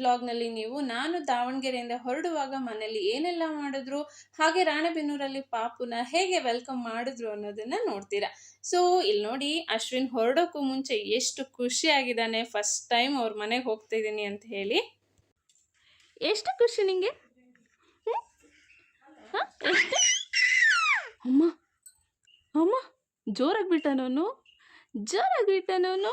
ವ್ಲಾಗ್ನಲ್ಲಿ ನೀವು, ನಾನು ದಾವಣಗೆರೆಯಿಂದ ಹೊರಡುವಾಗ ಮನೆಯಲ್ಲಿ ಏನೆಲ್ಲ ಮಾಡಿದ್ರು, ಹಾಗೆ ರಾಣಬೆನ್ನೂರಲ್ಲಿ ಪಾಪುನ ಹೇಗೆ ವೆಲ್ಕಮ್ ಮಾಡಿದ್ರು ಅನ್ನೋದನ್ನ ನೋಡ್ತೀರಾ. ಸೊ ಇಲ್ಲಿ ನೋಡಿ, ಅಶ್ವಿನ್ ಹೊರಡೋಕ್ಕೂ ಮುಂಚೆ ಎಷ್ಟು ಖುಷಿ ಆಗಿದ್ದಾನೆ ಫಸ್ಟ್ ಟೈಮ್ ಅವ್ರ ಮನೆಗೆ ಹೋಗ್ತಾ ಇದ್ದೀನಿ ಅಂತ ಹೇಳಿ. ಎಷ್ಟು ಖುಷಿ ನಿಂಗೆ? ಅಮ್ಮ ಅಮ್ಮ, ಜೋರಾಗಿ ಬಿಟ್ಟನವನು ಜೋರಾಗಿ ಬಿಟ್ಟನವನು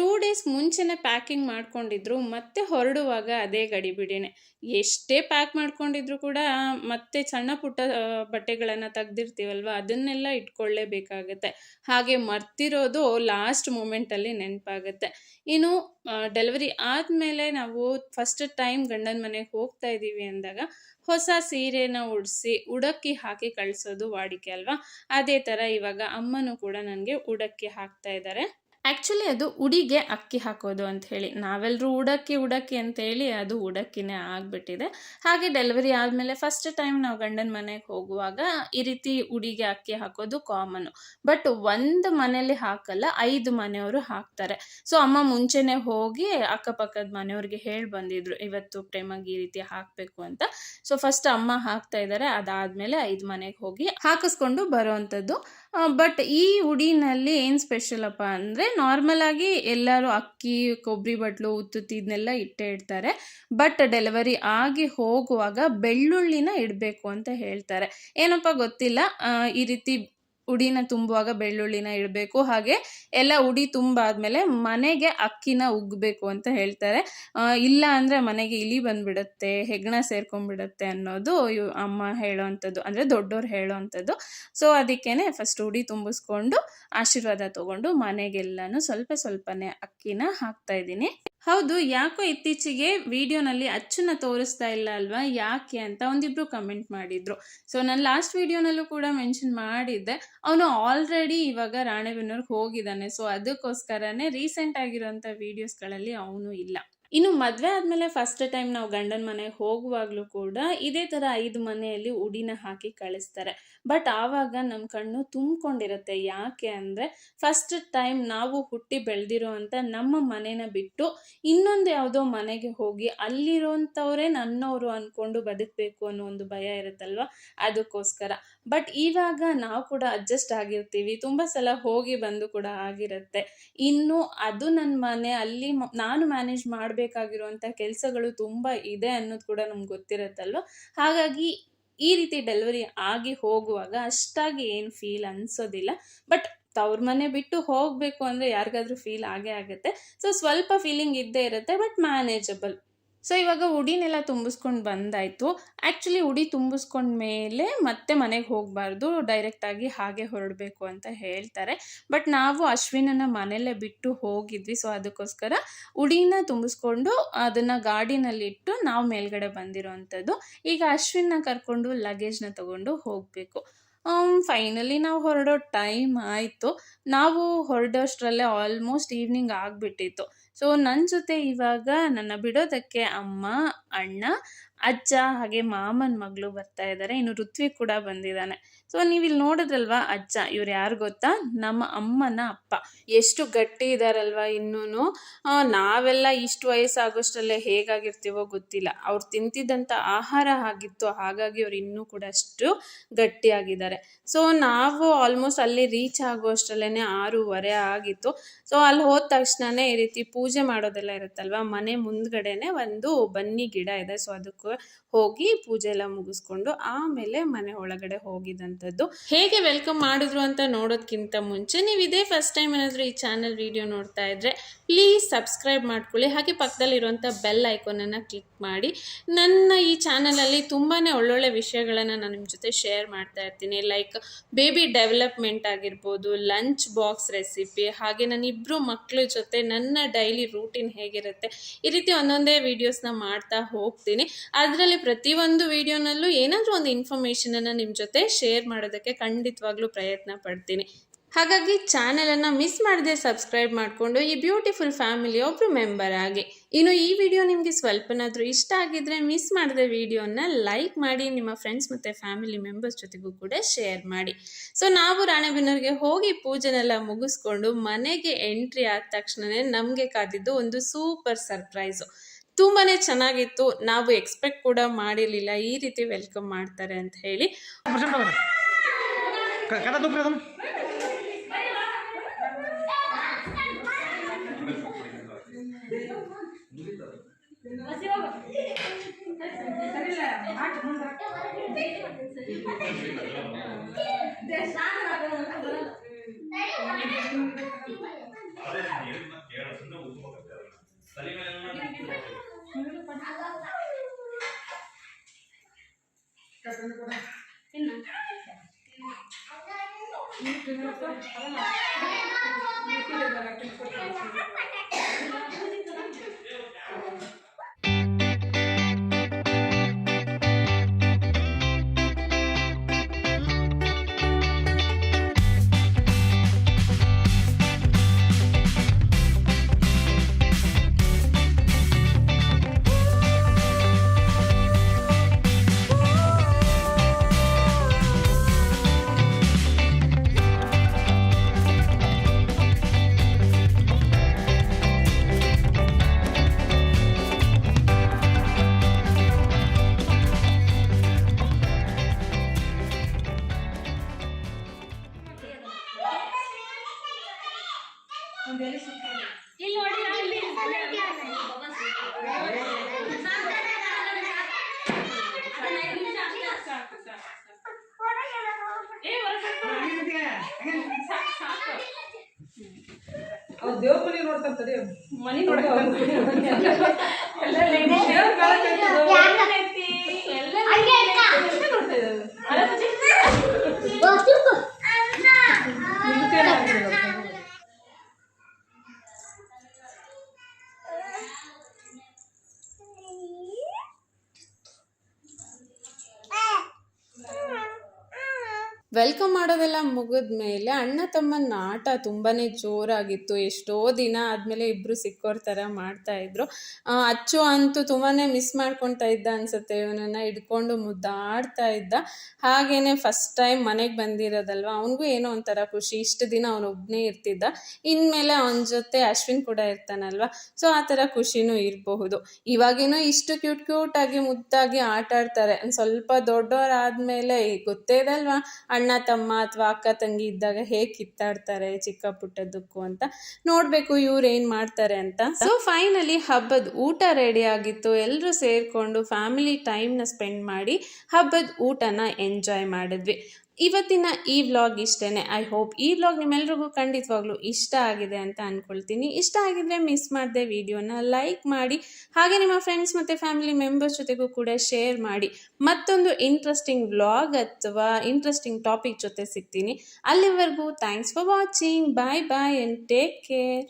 ಟೂ ಡೇಸ್ ಮುಂಚೆನೆ ಪ್ಯಾಕಿಂಗ್ ಮಾಡ್ಕೊಂಡಿದ್ರು, ಮತ್ತೆ ಹೊರಡುವಾಗ ಅದೇ ಗಡಿಬಿಡಿನೇ ಎಷ್ಟೇ ಪ್ಯಾಕ್ ಮಾಡ್ಕೊಂಡಿದ್ರು ಕೂಡ ಮತ್ತೆ ಸಣ್ಣ ಪುಟ್ಟ ಬಟ್ಟೆಗಳನ್ನು ತೆಗ್ದಿರ್ತೀವಲ್ವ? ಅದನ್ನೆಲ್ಲ ಇಟ್ಕೊಳ್ಳೇಬೇಕಾಗತ್ತೆ. ಹಾಗೆ ಮರ್ತಿರೋದು ಲಾಸ್ಟ್ ಮೂಮೆಂಟಲ್ಲಿ ನೆನಪಾಗುತ್ತೆ. ಇನ್ನು ಡೆಲಿವರಿ ಆದಮೇಲೆ ನಾವು ಫಸ್ಟ್ ಟೈಮ್ ಗಂಡನ ಮನೆಗೆ ಹೋಗ್ತಾ ಇದ್ದೀವಿ ಅಂದಾಗ, ಹೊಸ ಸೀರೆನ ಉಡಿಸಿ, ಉಡಕ್ಕಿ ಹಾಕಿ ಕಳಿಸೋದು ವಾಡಿಕೆ ಅಲ್ವಾ? ಅದೇ ಥರ ಇವಾಗ ಅಮ್ಮನೂ ಕೂಡ ನನಗೆ ಉಡಕ್ಕಿ ಹಾಕ್ತಾ ಇದ್ದಾರೆ. ಆ್ಯಕ್ಚುಲಿ ಅದು ಉಡಿಗೆ ಅಕ್ಕಿ ಹಾಕೋದು ಅಂತ ಹೇಳಿ. ನಾವೆಲ್ಲರೂ ಉಡಕ್ಕಿ ಉಡಕ್ಕಿ ಅಂತ ಹೇಳಿ ಅದು ಉಡಕ್ಕಿನೇ ಆಗಿಬಿಟ್ಟಿದೆ. ಹಾಗೆ ಡೆಲಿವರಿ ಆದಮೇಲೆ ಫಸ್ಟ್ ಟೈಮ್ ನಾವು ಗಂಡನ ಮನೆಗೆ ಹೋಗುವಾಗ ಈ ರೀತಿ ಉಡಿಗೆ ಅಕ್ಕಿ ಹಾಕೋದು ಕಾಮನ್ನು ಬಟ್ ಒಂದು ಮನೇಲಿ ಹಾಕಲ್ಲ, ಐದು ಮನೆಯವರು ಹಾಕ್ತಾರೆ. ಸೊ ಅಮ್ಮ ಮುಂಚೆನೇ ಹೋಗಿ ಅಕ್ಕಪಕ್ಕದ ಮನೆಯವ್ರಿಗೆ ಹೇಳಿ ಬಂದಿದ್ರು, ಇವತ್ತು ಪ್ರೇಮಗೆ ಈ ರೀತಿ ಹಾಕಬೇಕು ಅಂತ. ಸೊ ಫಸ್ಟ್ ಅಮ್ಮ ಹಾಕ್ತಾ ಇದ್ದಾರೆ ಅದಾದಮೇಲೆ ಐದು ಮನೆಗೆ ಹೋಗಿ ಹಾಕಿಸ್ಕೊಂಡು ಬರೋವಂಥದ್ದು ಬಟ್ ಈ ಉಡಿನಲ್ಲಿ ಏನು ಸ್ಪೆಷಲ್ ಅಪ್ಪ ಅಂದರೆ ನಾರ್ಮಲಾಗಿ ಎಲ್ಲರೂ ಅಕ್ಕಿ ಕೊಬ್ಬರಿ ಬಟ್ಲು ಉತ್ತುತ್ತಿ ಇದನ್ನೆಲ್ಲ ಇಟ್ಟೇ ಇಡ್ತಾರೆ. ಬಟ್ ಡೆಲಿವರಿ ಆಗಿ ಹೋಗುವಾಗ ಬೆಳ್ಳುಳ್ಳಿನ ಇಡಬೇಕು ಅಂತ ಹೇಳ್ತಾರೆ. ಏನಪ್ಪ ಗೊತ್ತಿಲ್ಲ ಈ ರೀತಿ ಉಡಿನ ತುಂಬುವಾಗ ಬೆಳ್ಳುಳ್ಳಿನ ಇಡಬೇಕು. ಹಾಗೆ ಎಲ್ಲ ಉಡಿ ತುಂಬಾದ್ಮೇಲೆ ಮನೆಗೆ ಅಕ್ಕಿನ ಉಗ್ಬೇಕು ಅಂತ ಹೇಳ್ತಾರೆ. ಇಲ್ಲ ಅಂದರೆ ಮನೆಗೆ ಇಲಿ ಬಂದ್ಬಿಡುತ್ತೆ ಹೆಗ್ಣ ಸೇರ್ಕೊಂಡ್ಬಿಡುತ್ತೆ ಅನ್ನೋದು ಅಮ್ಮ ಹೇಳೋವಂಥದ್ದು ಅಂದರೆ ದೊಡ್ಡವ್ರು ಹೇಳೋವಂಥದ್ದು ಸೊ ಅದಕ್ಕೇನೆ ಫಸ್ಟ್ ಉಡಿ ತುಂಬಿಸ್ಕೊಂಡು ಆಶೀರ್ವಾದ ತಗೊಂಡು ಮನೆಗೆಲ್ಲಾನು ಸ್ವಲ್ಪ ಸ್ವಲ್ಪನೇ ಅಕ್ಕಿನ ಹಾಕ್ತಾ ಇದ್ದೀನಿ. ಹೌದು, ಯಾಕೋ ಇತ್ತೀಚೆಗೆ ವಿಡಿಯೋನಲ್ಲಿ ಅಚ್ಚನ್ನ ತೋರಿಸ್ತಾ ಇಲ್ಲ ಅಲ್ವಾ? ಯಾಕೆ ಅಂತ ಒಂದಿಬ್ರು ಕಮೆಂಟ್ ಮಾಡಿದ್ರು. ಸೊ ನಾನು ಲಾಸ್ಟ್ ವಿಡಿಯೋನಲ್ಲೂ ಕೂಡ ಮೆನ್ಷನ್ ಮಾಡಿದ್ದೆ. ಅವನು ಆಲ್ರೆಡಿ ಇವಾಗ ರಾಣೆಬೆನ್ನೂರ್ಗೆ ಹೋಗಿದ್ದಾನೆ. ಸೊ ಅದಕ್ಕೋಸ್ಕರನೇ ರೀಸೆಂಟ್ ಆಗಿರೋಂಥ ವಿಡಿಯೋಸ್ಗಳಲ್ಲಿ ಅವನು ಇಲ್ಲ. ಇನ್ನು ಮದುವೆ ಆದಮೇಲೆ ಫಸ್ಟ್ ಟೈಮ್ ನಾವು ಗಂಡನ ಮನೆಗೆ ಹೋಗುವಾಗಲೂ ಕೂಡ ಇದೇ ಥರ ಐದು ಮನೆಯಲ್ಲಿ ಉಡಿನ ಹಾಕಿ ಕಳಿಸ್ತಾರೆ. ಬಟ್ ಆವಾಗ ನಮ್ಮ ಕಣ್ಣು ತುಂಬಿಕೊಂಡಿರುತ್ತೆ. ಯಾಕೆ ಅಂದರೆ ಫಸ್ಟ್ ಟೈಮ್ ನಾವು ಹುಟ್ಟಿ ಬೆಳೆದಿರೋ ಅಂತ ನಮ್ಮ ಮನೆನ ಬಿಟ್ಟು ಇನ್ನೊಂದು ಯಾವುದೋ ಮನೆಗೆ ಹೋಗಿ ಅಲ್ಲಿರೋಂಥವ್ರೇ ನನ್ನವರು ಅಂದ್ಕೊಂಡು ಬದುಕಬೇಕು ಅನ್ನೋ ಒಂದು ಭಯ ಇರುತ್ತಲ್ವ? ಅದಕ್ಕೋಸ್ಕರ. ಬಟ್ ಇವಾಗ ನಾವು ಕೂಡ ಅಡ್ಜಸ್ಟ್ ಆಗಿರ್ತೀವಿ. ತುಂಬ ಸಲ ಹೋಗಿ ಬಂದು ಕೂಡ ಆಗಿರುತ್ತೆ. ಇನ್ನು ಅದು ನನ್ನ ಮನೆ, ಅಲ್ಲಿ ನಾನು ಮ್ಯಾನೇಜ್ ಮಾಡಬೇಕಾಗಿರುವಂಥ ಕೆಲಸಗಳು ತುಂಬ ಇದೆ ಅನ್ನೋದು ಕೂಡ ನಮ್ಗೆ ಗೊತ್ತಿರುತ್ತಲ್ವ? ಹಾಗಾಗಿ ಈ ರೀತಿ ಡೆಲಿವರಿ ಆಗಿ ಹೋಗುವಾಗ ಅಷ್ಟಾಗಿ ಏನು ಫೀಲ್ ಅನ್ಸೋದಿಲ್ಲ. ಬಟ್ ತವ್ರ ಮನೆ ಬಿಟ್ಟು ಹೋಗಬೇಕು ಅಂದರೆ ಯಾರಿಗಾದ್ರೂ ಫೀಲ್ ಆಗೇ ಆಗುತ್ತೆ. ಸೊ ಸ್ವಲ್ಪ ಫೀಲಿಂಗ್ ಇದ್ದೇ ಇರುತ್ತೆ ಬಟ್ ಮ್ಯಾನೇಜಬಲ್ ಸೊ ಇವಾಗ ಉಡಿನೆಲ್ಲ ತುಂಬಿಸ್ಕೊಂಡು ಬಂದಾಯಿತು. ಆ್ಯಕ್ಚುಲಿ ಉಡಿ ತುಂಬಿಸ್ಕೊಂಡ ಮೇಲೆ ಮತ್ತೆ ಮನೆಗೆ ಹೋಗಬಾರ್ದು. ಡೈರೆಕ್ಟಾಗಿ ಹಾಗೆ ಹೊರಡಬೇಕು ಅಂತ ಹೇಳ್ತಾರೆ. ಬಟ್ ನಾವು ಅಶ್ವಿನನ್ನು ಮನೆಯಲ್ಲೇ ಬಿಟ್ಟು ಹೋಗಿದ್ವಿ. ಸೊ ಅದಕ್ಕೋಸ್ಕರ ಉಡಿನ ತುಂಬಿಸ್ಕೊಂಡು ಅದನ್ನು ಗಾಡಿನಲ್ಲಿಟ್ಟು ನಾವು ಮೇಲ್ಗಡೆ ಬಂದಿರೋವಂಥದ್ದು ಈಗ ಅಶ್ವಿನ ಕರ್ಕೊಂಡು ಲಗೇಜ್ನ ತಗೊಂಡು ಹೋಗಬೇಕು. ಫೈನಲಿ ನಾವು ಹೊರಡೋ ಟೈಮ್ ಆಯಿತು. ನಾವು ಹೊರಡೋಷ್ಟರಲ್ಲೇ ಆಲ್ಮೋಸ್ಟ್ ಈವ್ನಿಂಗ್ ಆಗಿಬಿಟ್ಟಿತ್ತು. ಸೊ ನನ್ನ ಜೊತೆ ಇವಾಗ ನನ್ನ ಬಿಡೋದಕ್ಕೆ ಅಮ್ಮ, ಅಣ್ಣ ಅಜ್ಜ ಹಾಗೆ ಮಾಮನ ಮಗಳು ಬರ್ತಾ ಇದ್ದಾರೆ ಇನ್ನು ಋತ್ವಿಕ್ ಕೂಡ ಬಂದಿದ್ದಾನೆ. ಸೊ ನೀವು ಇಲ್ಲಿ ನೋಡಿದ್ರಲ್ವಾ ಅಜ್ಜ? ಇವ್ರು ಯಾರು ಗೊತ್ತಾ? ನಮ್ಮ ಅಮ್ಮನ ಅಪ್ಪ. ಎಷ್ಟು ಗಟ್ಟಿ ಇದ್ದಾರಲ್ವಾ ಇನ್ನೂ ನಾವೆಲ್ಲ ಇಷ್ಟು ವಯಸ್ಸಾಗೋಷ್ಟರಲ್ಲೇ ಹೇಗಾಗಿರ್ತೀವೋ ಗೊತ್ತಿಲ್ಲ. ಅವ್ರು ತಿಂತಿದ್ದಂಥ ಆಹಾರ ಆಗಿತ್ತು, ಹಾಗಾಗಿ ಅವ್ರು ಇನ್ನೂ ಕೂಡ ಅಷ್ಟು ಗಟ್ಟಿಯಾಗಿದ್ದಾರೆ. ಸೊ ನಾವು ಆಲ್ಮೋಸ್ಟ್ ಅಲ್ಲಿ ರೀಚ್ ಆಗೋಷ್ಟರಲ್ಲೇ ಆರೂವರೆ ಆಗಿತ್ತು. ಸೊ ಅಲ್ಲಿ ಹೋದ ತಕ್ಷಣನೇ ಈ ರೀತಿ ಪೂಜೆ ಮಾಡೋದೆಲ್ಲ ಇರುತ್ತಲ್ವ? ಮನೆ ಮುಂದ್ಗಡೆನೆ ಒಂದು ಬನ್ನಿ ಗಿಡ ಇದೆ. ಸೊ ಅದಕ್ಕೆ ಹೋಗಿ ಪೂಜೆ ಎಲ್ಲ ಮುಗಿಸ್ಕೊಂಡು ಆಮೇಲೆ ಮನೆ ಒಳಗಡೆ ಹೋಗಿದಂಥದ್ದು. ಹೇಗೆ ವೆಲ್ಕಮ್ ಮಾಡಿದ್ರು ಅಂತ ನೋಡೋದ್ಕಿಂತ ಮುಂಚೆ ನೀವು ಇದೇ ಫಸ್ಟ್ ಟೈಮ್ ಏನಾದರೂ ಈ ಚಾನಲ್ ವಿಡಿಯೋ ನೋಡ್ತಾ ಇದ್ರೆ ಪ್ಲೀಸ್ ಸಬ್ಸ್ಕ್ರೈಬ್ ಮಾಡ್ಕೊಳ್ಳಿ. ಹಾಗೆ ಪಕ್ಕದಲ್ಲಿರುವಂಥ ಬೆಲ್ ಐಕೋನನ್ನು ಕ್ಲಿಕ್ ಮಾಡಿ. ನನ್ನ ಈ ಚಾನಲಲ್ಲಿ ತುಂಬಾ ಒಳ್ಳೊಳ್ಳೆ ವಿಷಯಗಳನ್ನು ನಾನು ನಿಮ್ಮ ಜೊತೆ ಶೇರ್ ಮಾಡ್ತಾ ಇರ್ತೀನಿ. ಲೈಕ್ ಬೇಬಿ ಡೆವಲಪ್ಮೆಂಟ್ ಆಗಿರ್ಬೋದು ಲಂಚ್ ಬಾಕ್ಸ್ ರೆಸಿಪಿ ಹಾಗೆ ನಾನು ಇಬ್ಬರು ಮಕ್ಕಳ ಜೊತೆ ನನ್ನ ಡೈಲಿ ರೂಟೀನ್ ಹೇಗಿರುತ್ತೆ ಈ ರೀತಿ ಒಂದೊಂದೇ ವೀಡಿಯೋಸ್ನ ಮಾಡ್ತಾ ಹೋಗ್ತೀನಿ. ಅದರಲ್ಲಿ ಪ್ರತಿಯೊಂದು ವಿಡಿಯೋನಲ್ಲೂ ಏನಾದರೂ ಒಂದು ಇನ್ಫಾರ್ಮೇಷನನ್ನು ನಿಮ್ಮ ಜೊತೆ ಶೇರ್ ಮಾಡೋದಕ್ಕೆ ಖಂಡಿತವಾಗ್ಲೂ ಪ್ರಯತ್ನ ಪಡ್ತೀನಿ. ಹಾಗಾಗಿ ಚಾನೆಲನ್ನು ಮಿಸ್ ಮಾಡದೆ ಸಬ್ಸ್ಕ್ರೈಬ್ ಮಾಡಿಕೊಂಡು ಈ ಬ್ಯೂಟಿಫುಲ್ ಫ್ಯಾಮಿಲಿ ಒಬ್ಬರು ಮೆಂಬರ್ ಆಗಿ. ಇನ್ನು ಈ ವಿಡಿಯೋ ನಿಮಗೆ ಸ್ವಲ್ಪನಾದರೂ ಇಷ್ಟ ಆಗಿದ್ರೆ ಮಿಸ್ ಮಾಡದೆ ವಿಡಿಯೋನ ಲೈಕ್ ಮಾಡಿ, ನಿಮ್ಮ ಫ್ರೆಂಡ್ಸ್ ಮತ್ತು ಫ್ಯಾಮಿಲಿ ಮೆಂಬರ್ಸ್ ಜೊತೆಗೂ ಕೂಡ ಶೇರ್ ಮಾಡಿ. ಸೊ ನಾವು ರಾಣೆಬೆನ್ನೂರಿಗೆ ಹೋಗಿ ಪೂಜೆನೆಲ್ಲ ಮುಗಿಸ್ಕೊಂಡು ಮನೆಗೆ ಎಂಟ್ರಿ ಆದ ತಕ್ಷಣವೇ ನಮಗೆ ಕಾದಿದ್ದು ಒಂದು ಸೂಪರ್ ಸರ್ಪ್ರೈಸು ತುಂಬಾ ಚೆನ್ನಾಗಿತ್ತು. ನಾವು ಎಕ್ಸ್ಪೆಕ್ಟ್ ಕೂಡ ಮಾಡಿರಲಿಲ್ಲ. ಈ ರೀತಿ ವೆಲ್ಕಮ್ ಮಾಡ್ತಾರೆ ಅಂತ ಹೇಳಿ. ಸರಿ 跟着过来。真能看一下。你跟着过来，了吗？ದೇವ್ರ ಮನೆ ನೋಡ್ತಾರೆ ಮನೆ ವೆಲ್ಕಮ್ ಮಾಡೋದೆಲ್ಲ ಮುಗಿದ ಮೇಲೆ ಅಣ್ಣ ತಮ್ಮನ ಆಟ ತುಂಬಾ ಜೋರಾಗಿತ್ತು. ಎಷ್ಟೋ ದಿನ ಆದಮೇಲೆ ಇಬ್ಬರು ಸಿಕ್ಕೋರ್ ಥರ ಮಾಡ್ತಾ ಇದ್ರು. ಅಚ್ಚು ಅಂತೂ ತುಂಬಾ ಮಿಸ್ ಮಾಡ್ಕೊತಾ ಇದ್ದ ಅನ್ಸುತ್ತೆ. ಇವನನ್ನು ಹಿಡ್ಕೊಂಡು ಮುದ್ದಾಡ್ತಾ ಇದ್ದ. ಹಾಗೇನೆ ಫಸ್ಟ್ ಟೈಮ್ ಮನೆಗೆ ಬಂದಿರೋದಲ್ವ? ಅವನಿಗೂ ಏನೋ ಒಂಥರ ಖುಷಿ. ಇಷ್ಟು ದಿನ ಅವನೊಬ್ಬನೇ ಇರ್ತಿದ್ದ. ಇನ್ಮೇಲೆ ಅವನ ಜೊತೆ ಅಶ್ವಿನ್ ಕೂಡ ಇರ್ತಾನಲ್ವ? ಸೊ ಆ ಥರ ಖುಷಿನೂ ಇರಬಹುದು. ಇವಾಗೇನೋ ಇಷ್ಟು ಕ್ಯೂಟ್ ಕ್ಯೂಟ್ ಆಗಿ ಮುದ್ದಾಗಿ ಆಟ ಆಡ್ತಾರೆ ಸ್ವಲ್ಪ ಸ್ವಲ್ಪ ದೊಡ್ಡವರಾದ್ಮೇಲೆ ಗೊತ್ತೇ ಇದಲ್ವಾ ಅಣ್ಣ, ತಮ್ಮ ಅಥವಾ ಅಕ್ಕ, ತಂಗಿ ಇದ್ದಾಗ ಹೇಗೆ ಕಿತ್ತಾಡ್ತಾರೆ ಚಿಕ್ಕ ಪುಟ್ಟದಕ್ಕೂ ಅಂತ ನೋಡಬೇಕು ಇವ್ರು ಏನು ಮಾಡ್ತಾರೆ ಅಂತ. ಸೊ ಫೈನಲಿ ಹಬ್ಬದ ಊಟ ರೆಡಿ ಆಗಿತ್ತು. ಎಲ್ಲರೂ ಸೇರಿಕೊಂಡು ಫ್ಯಾಮಿಲಿ ಟೈಮ್ನ ಸ್ಪೆಂಡ್ ಮಾಡಿ ಹಬ್ಬದ ಊಟನ ಎಂಜಾಯ್ ಮಾಡಿದ್ವಿ. ಇವತ್ತಿನ ಈ ವ್ಲಾಗ್ ಇಷ್ಟೇ ಐ ಹೋಪ್ ಈ ವ್ಲಾಗ್ ನಿಮ್ಮೆಲ್ರಿಗೂ ಖಂಡಿತವಾಗ್ಲೂ ಇಷ್ಟ ಆಗಿದೆ ಅಂತ ಅಂದ್ಕೊಳ್ತೀನಿ ಇಷ್ಟ ಆಗಿದ್ರೆ ಮಿಸ್ ಮಾಡದೆ ವಿಡಿಯೋನ ಲೈಕ್ ಮಾಡಿ, ಹಾಗೆ ನಿಮ್ಮ ಫ್ರೆಂಡ್ಸ್ ಮತ್ತು ಫ್ಯಾಮಿಲಿ ಮೆಂಬರ್ಸ್ ಜೊತೆಗೂ ಕೂಡ ಶೇರ್ ಮಾಡಿ. ಮತ್ತೊಂದು ಇಂಟ್ರೆಸ್ಟಿಂಗ್ ವ್ಲಾಗ್ ಅಥವಾ ಇಂಟ್ರೆಸ್ಟಿಂಗ್ ಟಾಪಿಕ್ ಜೊತೆ ಸಿಗ್ತೀನಿ. ಅಲ್ಲಿವರೆಗೂ thanks for watching bye bye and take care